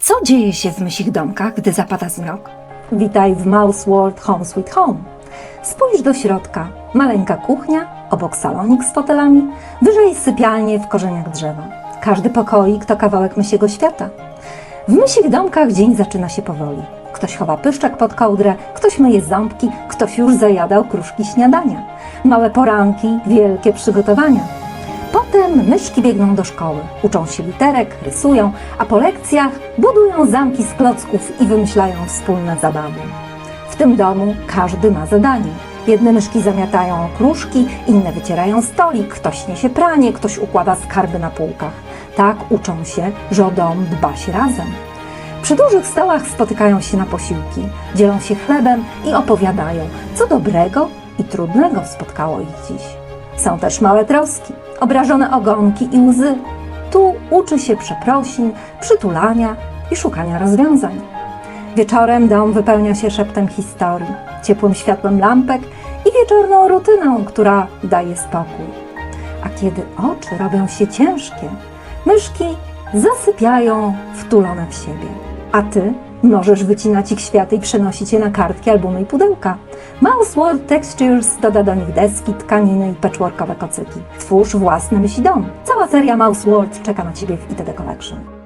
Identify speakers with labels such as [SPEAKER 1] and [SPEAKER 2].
[SPEAKER 1] Co dzieje się w mysich domkach, gdy zapada zmrok? Witaj w Mouse World Home Sweet Home. Spójrz do środka. Maleńka kuchnia, obok salonik z fotelami, wyżej sypialnie w korzeniach drzewa. Każdy pokoik to kawałek mysiego świata. W mysich domkach dzień zaczyna się powoli. Ktoś chowa pyszczek pod kołdrę, ktoś myje ząbki, ktoś już zajadał kruszki śniadania. Małe poranki, wielkie przygotowania. Myszki biegną do szkoły, uczą się literek, rysują, a po lekcjach budują zamki z klocków i wymyślają wspólne zabawy. W tym domu każdy ma zadanie. Jedne myszki zamiatają okruszki, inne wycierają stolik, ktoś niesie pranie, ktoś układa skarby na półkach. Tak uczą się, że o dom dba się razem. Przy dużych stołach spotykają się na posiłki, dzielą się chlebem i opowiadają, co dobrego i trudnego spotkało ich dziś. Są też małe troski, obrażone ogonki i łzy. Tu uczy się przeprosin, przytulania i szukania rozwiązań. Wieczorem dom wypełnia się szeptem historii, ciepłym światłem lampek i wieczorną rutyną, która daje spokój. A kiedy oczy robią się ciężkie, myszki zasypiają wtulone w siebie. A ty możesz wycinać ich światy i przenosić je na kartki, albumy i pudełka. Mouse World Textures doda do nich deski, tkaniny i patchworkowe kocyki. Twórz własny myśli dom. Cała seria Mouse World czeka na ciebie w ITD Collection.